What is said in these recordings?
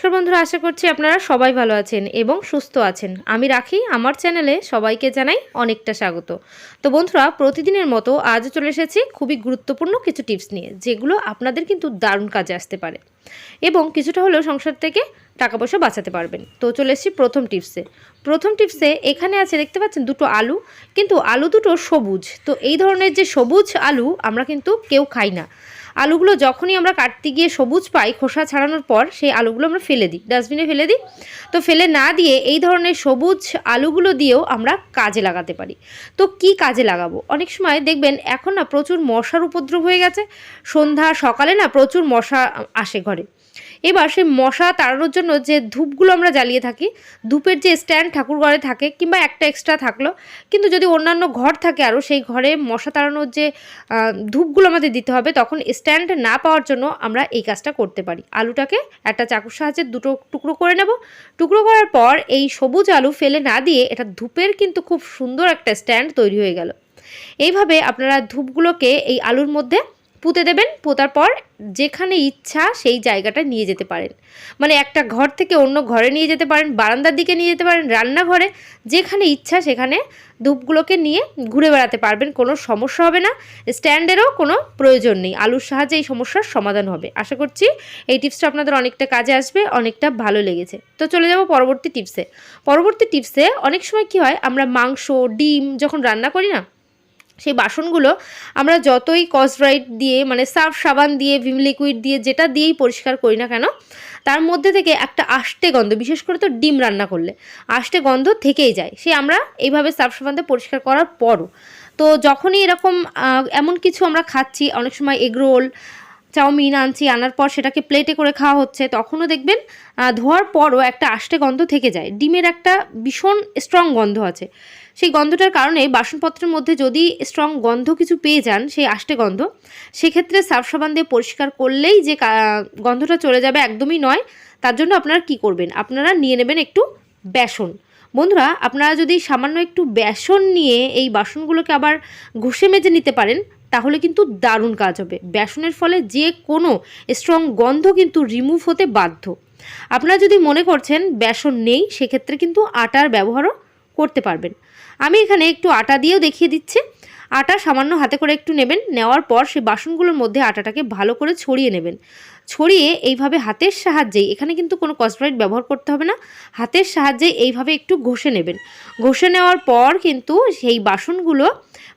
নমস্কার বন্ধুরা, আশা করছি আপনারা সবাই ভালো আছেন এবং সুস্থ আছেন। আমি রাখি, আমার চ্যানেলে সবাইকে জানাই অনেকটা স্বাগত। তো বন্ধুরা, প্রতিদিনের মতো আজ চলে এসেছি খুবই গুরুত্বপূর্ণ কিছু টিপস নিয়ে, যেগুলো আপনাদের কিন্তু দারুণ কাজে আসতে পারে এবং কিছুটা হলেও সংসার থেকে টাকা পয়সা বাঁচাতে পারবেন। তো চলে এসেছি প্রথম টিপসে। প্রথম টিপসে এখানে আছে, দেখতে পাচ্ছেন, দুটো আলু, কিন্তু আলু দুটো সবুজ। তো এই ধরনের যে সবুজ আলু আমরা কিন্তু কেউ খাই না। আলুগুলো যখনই আমরা কাটতে গিয়ে সবুজ পাই, খোসা ছাড়ানোর পর সেই আলুগুলো আমরা ফেলে দিই, ডাস্টবিনে ফেলে দিই। তো ফেলে না দিয়ে এই ধরনের সবুজ আলুগুলো দিয়েও আমরা কাজে লাগাতে পারি। তো কি কাজে লাগাবো? অনেক সময় দেখবেন এখন না প্রচুর মশার উপদ্রব হয়ে গেছে, সন্ধ্যা সকালে না প্রচুর মশা আসে ঘরে। এবার সেই মশা তাড়ানোর জন্য যে ধূপগুলো আমরা জ্বালিয়ে থাকি, ধূপের যে স্ট্যান্ড ঠাকুর ঘরে থাকে কিংবা একটা এক্সট্রা থাকল, কিন্তু যদি অন্যান্য ঘর থাকে আরও, সেই ঘরে মশা তাড়ানোর যে ধূপগুলো আমাদের দিতে হবে, তখন স্ট্যান্ড না পাওয়ার জন্য আমরা এই কাজটা করতে পারি। আলুটাকে একটা চাকুর সাহায্যে দুটো টুকরো করে নেব। টুকরো করার পর এই সবুজ আলু ফেলে না দিয়ে এটা ধূপের কিন্তু খুব সুন্দর একটা স্ট্যান্ড তৈরি হয়ে গেল। এইভাবে আপনারা ধূপগুলোকে এই আলুর মধ্যে পুঁতে দেবেন, পোতার পর যেখানে ইচ্ছা সেই জায়গাটা নিয়ে যেতে পারেন। মানে একটা ঘর থেকে অন্য ঘরে নিয়ে যেতে পারেন, বারান্দার দিকে নিয়ে যেতে পারেন, রান্নাঘরে যেখানে ইচ্ছা সেখানে ধূপগুলোকে নিয়ে ঘুরে বেড়াতে পারবেন, কোনো সমস্যা হবে না। স্ট্যান্ডেরও কোনো প্রয়োজন নেই, আলুর সাহায্যে এই সমস্যার সমাধান হবে। আশা করছি এই টিপসটা আপনাদের অনেকটা কাজে আসবে, অনেকটা ভালো লেগেছে। তো চলে যাব পরবর্তী টিপসে। পরবর্তী টিপসে অনেক সময় কি হয়, আমরা মাংস, ডিম যখন রান্না করি না সেই বাসনগুলো আমরা যতই কসব্রাইট দিয়ে মানে সার্ফ সাবান দিয়ে, ভিম লিকুইড দিয়ে, যেটা দিয়েই পরিষ্কার করি না কেন, তার মধ্যে থেকে একটা আষ্টে গন্ধ, বিশেষ করে তো ডিম রান্না করলে, আষ্টে গন্ধ থেকেই যায়। সে আমরা এইভাবে সার্ফ সাবান দিয়ে পরিষ্কার করার পরও। তো যখনই এরকম এমন কিছু আমরা খাচ্ছি, অনেক সময় এগরোল চাউমিন আনছি, আনার পর সেটাকে প্লেটে করে খাওয়া হচ্ছে, তখনও দেখবেন ধোয়ার পরও একটা আষ্টে গন্ধ থেকে যায়। ডিমের একটা ভীষণ স্ট্রং গন্ধ আছে। সেই গন্ধটার কারণে বাসনপত্রের মধ্যে যদি স্ট্রং গন্ধ কিছু পেয়ে যান, সেই আষ্টে গন্ধ, সেক্ষেত্রে সার্ফ সাবান দিয়ে পরিষ্কার করলেই যে গন্ধটা চলে যাবে একদমই নয়। তার জন্য আপনারা কি করবেন? আপনারা নিয়ে নেবেন একটু বেসন। বন্ধুরা, আপনারা যদি সামান্য একটু বেসন নিয়ে এই বাসনগুলোকে আবার ঘষে মেজে নিতে পারেন তাহলে কিন্তু দারুণ কাজ হবে। বেসনের ফলে যে কোনো স্ট্রং গন্ধ কিন্তু রিমুভ হতে বাধ্য। আপনারা যদি মনে করছেন বেসন নেই, সেক্ষেত্রে কিন্তু আটার ব্যবহারও করতে পারবেন। আমি এখানে একটু আটা দিয়েও দেখিয়ে দিচ্ছি। আটা সামান্য হাতে করে একটু নেবেন, নেওয়ার পর সেই বাসনগুলোর মধ্যে আটাটাকে ভালো করে ছড়িয়ে নেবেন। ছড়িয়ে এইভাবে হাতের সাহায্যেই, এখানে কিন্তু কোনো কসব্রাইট ব্যবহার করতে হবে না, হাতের সাহায্যে এইভাবে একটু ঘষে নেবেন। ঘষে নেওয়ার পর কিন্তু সেই বাসনগুলো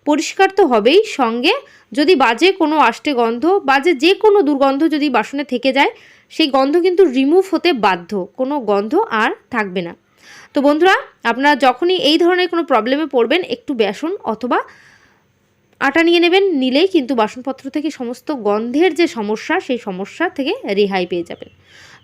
পরিষ্কার তো হবেই সঙ্গে। যদি বাজে কোনো আষ্টে গন্ধ, বাজে যে কোনো দুর্গন্ধ যদি বাসনে থেকে যায়, সেই গন্ধ কিন্তু রিমুভ হতে বাধ্য। কোনো গন্ধ আর থাকবে না। তো বন্ধুরা, আপনারা যখনই এই ধরনের কোনো প্রবলেমে পড়বেন, একটু বেসন অথবা আটা নিয়ে নেবেন, নিলেই কিন্তু বাসনপত্র থেকে সমস্ত গন্ধের যে সমস্যা, সেই সমস্যা থেকে রেহাই পেয়ে যাবেন।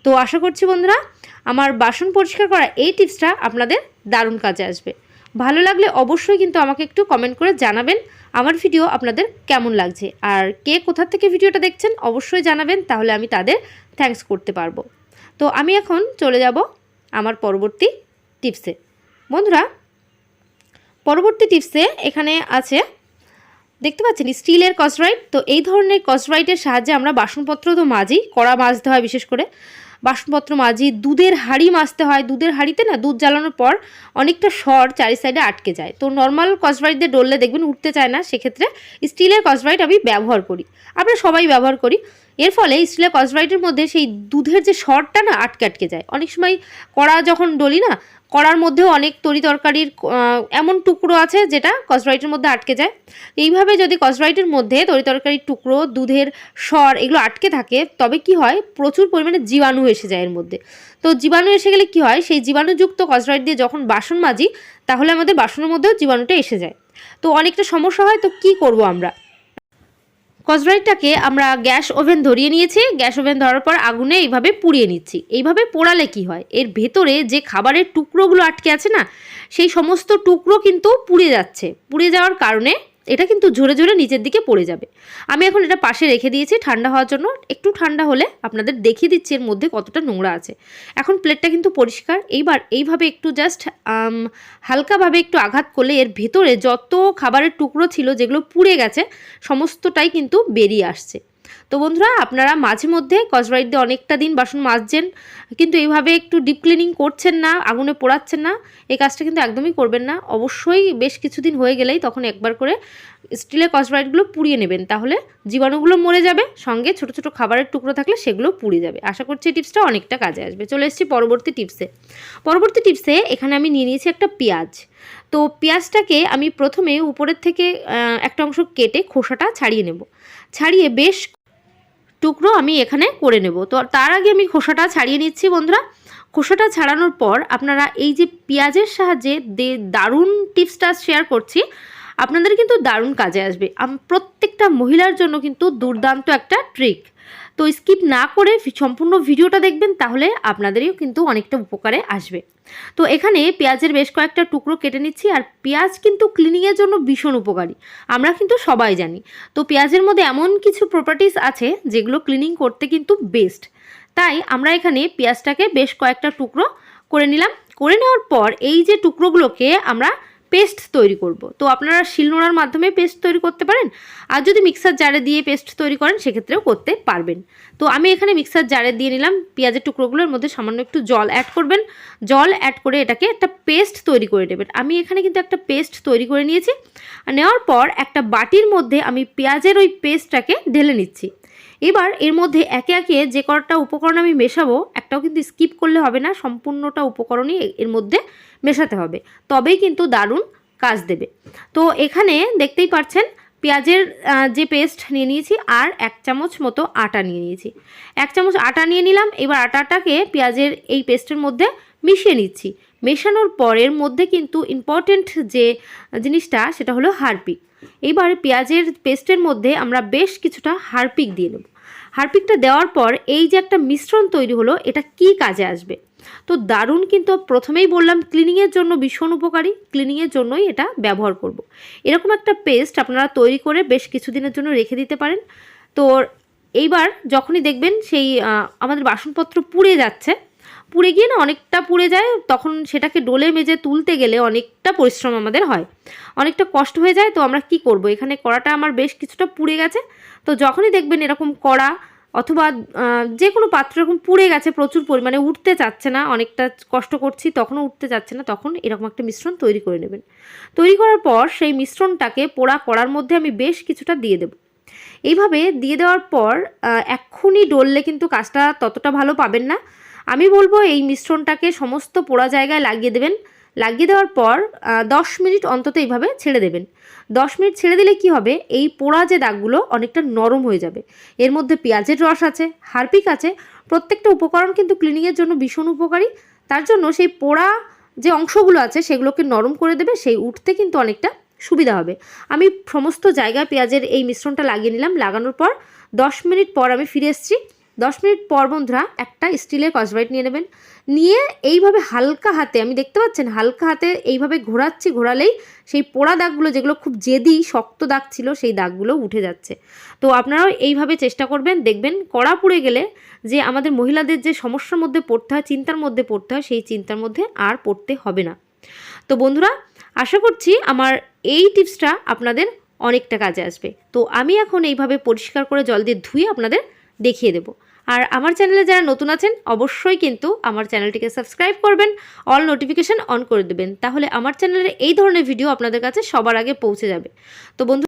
তো আশা করছি বন্ধুরা, আমার বাসন পরিষ্কার করা এই টিপসটা আপনাদের দারুণ কাজে আসবে। ভালো লাগলে অবশ্যই কিন্তু আমাকে একটু কমেন্ট করে জানাবেন আমার ভিডিও আপনাদের কেমন লাগছে। আর কে কোথা থেকে ভিডিওটা দেখছেন অবশ্যই জানাবেন, তাহলে আমি তাদের থ্যাঙ্কস করতে পারব। তো আমি এখন চলে যাব আমার পরবর্তী টিপসে বন্ধুরা, পরবর্তী টিপসে এখানে আছে, দেখতে পাচ্ছেন স্টিলের কসরাইট তো এই ধরনের কসরাইটের সাহায্যে আমরা বাসনপত্র তো মাজি, কড়া মাজতে হয় বিশেষ করে। বাসনপত্র মাজি, দুধের হাঁড়ি মাজতে হয়। দুধের হাঁড়িতে না দুধ জ্বালানোর পর অনেকটা সর চারি সাইডে আটকে যায়। তো নর্মাল কসবাইটদের দিয়ে ডললে দেখবেন উঠতে চায় না। সেক্ষেত্রে স্টিলের কসবাইট আমি ব্যবহার করি। আমরা সবাই ব্যবহার করি। এর ফলে স্টিলের কসরাইটের মধ্যে সেই দুধের যে সরটা না আটকে আটকে যায়। অনেক সময় কড়া যখন ডলি না, কড়ার মধ্যেও অনেক তরি তরকারির এমন টুকরো আছে যেটা কসরাইটের মধ্যে আটকে যায়। এইভাবে যদি কসরাইটের মধ্যে তরি তরকারির টুকরো, দুধের স্বর এগুলো আটকে থাকে, তবে কি হয়? প্রচুর পরিমাণে জীবাণু এসে যায় এর মধ্যে। তো জীবাণু এসে গেলে কি হয়? সেই জীবাণুযুক্ত কসরাইট দিয়ে যখন বাসন মাজি, তাহলে আমাদের বাসনের মধ্যেও জীবাণুটা এসে যায়। তো অনেকটা সমস্যা হয়, তো কি করব আমরা? কসরাইটটাকে আমরা গ্যাস ওভেন ধরিয়ে নিয়েছি। গ্যাস ওভেন ধরার পর আগুনে এইভাবে পুড়িয়ে নিচ্ছি। এইভাবে পোড়ালে কি হয়? এর ভেতরে যে খাবারের টুকরোগুলো আটকে আছে না, সেই সমস্ত টুকরো কিন্তু পুড়ে যাচ্ছে। পুড়ে যাওয়ার কারণে এটা কিন্তু ঝরে ঝরে নিচের দিকে পড়ে যাবে। আমি এখন এটা পাশে রেখে দিয়েছি ঠান্ডা হওয়ার জন্য। একটু ঠান্ডা হলে আপনাদের দেখিয়ে দিচ্ছি এর মধ্যে কতটা নোংরা আছে। এখন প্লেটটা কিন্তু পরিষ্কার। এইবার এইভাবে একটু জাস্ট হালকাভাবে একটু আঘাত করলে এর ভেতরে যত খাবারের টুকরো ছিল যেগুলো পুড়ে গেছে, সমস্তটাই কিন্তু বেরিয়ে আসছে। তো বন্ধুরা, আপনারা মাঝে মধ্যে কসব্রাইট দিয়ে অনেকটা দিন বাসন মাজছেন, কিন্তু এইভাবে একটু ডিপ ক্লিনিং করছেন না, আগুনে পোড়াচ্ছেন না, এই কাজটা কিন্তু একদমই করবেন না। অবশ্যই বেশ কিছুদিন হয়ে গেলেই তখন একবার করে স্টিলের কসব্রাইটগুলো পুড়িয়ে নেবেন, তাহলে জীবাণুগুলো মরে যাবে, সঙ্গে ছোট ছোট খাবারের টুকরো থাকলে সেগুলো পুড়ে যাবে। আশা করছি এই টিপসটা অনেকটা কাজে আসবে। চলে এসেছি পরবর্তী টিপসে পরবর্তী টিপসে এখানে আমি নিয়ে নিয়েছি একটা পেঁয়াজ। তো পেঁয়াজটাকে আমি প্রথমে উপরের থেকে একটা অংশ কেটে খোসাটা ছাড়িয়ে নেব। ছাড়িয়ে বেশ টুকরো আমি এখানে করে নেব। তো তার আগে আমি খোসাটা ছাড়িয়ে নিচ্ছি বন্ধুরা। খোসাটা ছাড়ানোর পর আপনারা এই যে পেঁয়াজের সাহায্যে দারুণ টিপসটা শেয়ার করছি, আপনাদের কিন্তু দারুণ কাজে আসবে। প্রত্যেকটা মহিলার জন্য কিন্তু দুর্দান্ত একটা ট্রিক তো স্কিপ না করে সম্পূর্ণ ভিডিওটা দেখবেন, তাহলে আপনাদেরও কিন্তু অনেকটা উপকারে আসবে। তো এখানে পেঁয়াজের বেশ কয়েকটা টুকরো কেটে নিচ্ছি, আর পেঁয়াজ কিন্তু ক্লিনিংয়ের জন্য ভীষণ উপকারী। আমরা কিন্তু সবাই জানি। তো পেঁয়াজের মধ্যে এমন কিছু প্রপার্টিস আছে, যেগুলো ক্লিনিং করতে কিন্তু বেস্ট তাই আমরা এখানে পেঁয়াজটাকে বেশ কয়েকটা টুকরো করে নিলাম। করে নেওয়ার পর এই যে টুকরোগুলোকে আমরা পেস্ট তৈরি করব। তো আপনারা শিলনোড়ার মাধ্যমে পেস্ট তৈরি করতে পারেন। আর যদি মিক্সার জারে দিয়ে পেস্ট তৈরি করেন, সেক্ষেত্রেও করতে পারবেন। তো আমি এখানে মিক্সার জারে দিয়ে নিলাম। পেঁয়াজের টুকরোগুলোর মধ্যে সামান্য একটু জল অ্যাড করবেন। জল অ্যাড করে এটাকে একটা পেস্ট তৈরি করে নেবেন। আমি এখানে কিন্তু একটা পেস্ট তৈরি করে নিয়েছি। আর নেওয়ার পর একটা বাটির মধ্যে আমি পেঁয়াজের ওই পেস্টটাকে ঢেলে নিচ্ছি। এবার এর মধ্যে একে একে যে কটা উপকরণ আমি মেশাবো, একটাও কিন্তু স্কিপ করলে হবে না। সম্পূর্ণটা উপকরণই এর মধ্যে মেশাতে হবে। তবেই কিন্তু দারুণ কাজ দেবে। তো এখানে দেখতেই পাচ্ছেন, পেঁয়াজের যে পেস্ট নিয়ে নিয়েছি আর এক চামচ মতো আটা নিয়ে নিয়েছি। এক চামচ আটা নিয়ে নিলাম, এবার আটাটাকে পেঁয়াজের এই পেস্টের মধ্যে মিশিয়ে নিচ্ছি। মেশানোর পরের মধ্যে কিন্তু ইম্পর্টেন্ট যে জিনিসটা, সেটা হলো হারপিক। এইবার পেঁয়াজের পেস্টের মধ্যে আমরা বেশ কিছুটা হারপিক দিয়ে নেব। হারপিকটা দেওয়ার পর এই যে একটা মিশ্রণ তৈরি হলো, এটা কি কাজে আসবে? তো দারুণ কিন্তু প্রথমেই বললাম ক্লিনিংয়ের জন্য ভীষণ উপকারী। ক্লিনিংয়ের জন্যই এটা ব্যবহার করব। এরকম একটা পেস্ট আপনারা তৈরি করে বেশ কিছুদিনের জন্য রেখে দিতে পারেন। তো এইবার যখনই দেখবেন সেই আমাদের বাসনপত্র পুড়ে যাচ্ছে, পুড়ে গিয়ে না অনেকটা পুড়ে যায়, তখন সেটাকে ডোলে মেজে তুলতে গেলে অনেকটা পরিশ্রম আমাদের হয়। অনেকটা কষ্ট হয়ে যায়, তো আমরা কি করব? এখানে কড়াটা আমার বেশ কিছুটা পুড়ে গেছে। তো যখনই দেখবেন এরকম কড়া অথবা যে কোনো পাত্র এরকম পুড়ে গেছে প্রচুর পরিমাণে উঠতে চাচ্ছে না, অনেকটা কষ্ট করছি, তখনও উঠতে চাচ্ছে না, তখন এরকম একটা মিশ্রণ তৈরি করে নেবেন। তৈরি করার পর সেই মিশ্রণটাকে পোড়া কড়ার মধ্যে আমি বেশ কিছুটা দিয়ে দেবো। এইভাবে দিয়ে দেওয়ার পর এক্ষুনি ডললে কিন্তু কাজটা ততটা ভালো পাবেন না। আমি বলব এই মিশ্রণটাকে সমস্ত পোড়া জায়গায় লাগিয়ে দেবেন। লাগিয়ে দেওয়ার পর দশ মিনিট অন্তত এইভাবে ছেড়ে দেবেন। দশ মিনিট ছেড়ে দিলে কি হবে? এই পোড়া যে দাগগুলো অনেকটা নরম হয়ে যাবে। এর মধ্যে পেঁয়াজের রস আছে, হারপিক আছে। প্রত্যেকটা উপকরণ কিন্তু ক্লিনিংয়ের জন্য ভীষণ উপকারী। তার জন্য সেই পোড়া যে অংশগুলো আছে, সেগুলোকে নরম করে দেবে, সেই উঠতে কিন্তু অনেকটা সুবিধা হবে। আমি সমস্ত জায়গায় পেঁয়াজের এই মিশ্রণটা লাগিয়ে নিলাম। লাগানোর পর দশ মিনিট পর আমি ফিরে এসেছি। দশ মিনিট পর বন্ধুরা একটা স্টিলের কসবাইট নিয়ে নেবেন। নিয়ে এইভাবে হালকা হাতে, আমি দেখতে পাচ্ছেন হালকা হাতে এইভাবে ঘোরাচ্ছি, ঘোরালেই সেই পোড়া দাগগুলো যেগুলো খুব জেদি, শক্ত দাগ ছিল, সেই দাগগুলো উঠে যাচ্ছে। তো আপনারাও এইভাবে চেষ্টা করবেন, দেখবেন কড়া পুড়ে গেলে যে আমাদের মহিলাদের যে সমস্যার মধ্যে পড়তে হয়, চিন্তার মধ্যে পড়তে হয়, সেই চিন্তার মধ্যে আর পড়তে হবে না। তো বন্ধুরা, আশা করছি আমার এই টিপসটা আপনাদের অনেকটা কাজে আসবে। তো আমি এখন এইভাবে পরিষ্কার করে জল দিয়ে ধুয়ে আপনাদের দেখিয়ে দেবো। আর আমার চ্যানেলে যারা নতুন আছেন, অবশ্যই কিন্তু আমার চ্যানেলটিকে সাবস্ক্রাইব করবেন, অল নোটিফিকেশান অন করে দেবেন। তাহলে আমার চ্যানেলের এই ধরনের ভিডিও আপনাদের কাছে সবার আগে পৌঁছে যাবে। তো বন্ধু,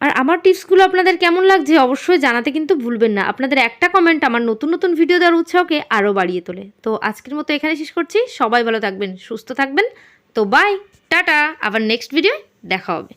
আর আমার টিপসগুলো আপনাদের কেমন লাগছে অবশ্যই জানাতে কিন্তু ভুলবেন না। আপনাদের একটা কমেন্ট আমার নতুন নতুন ভিডিও দেওয়ার উৎসাহকে আরও বাড়িয়ে তোলে। তো আজকের মতো এখানে শেষ করছি। সবাই ভালো থাকবেন, সুস্থ থাকবেন। তো বাই টাটা, আবার নেক্সট ভিডিও দেখা হবে।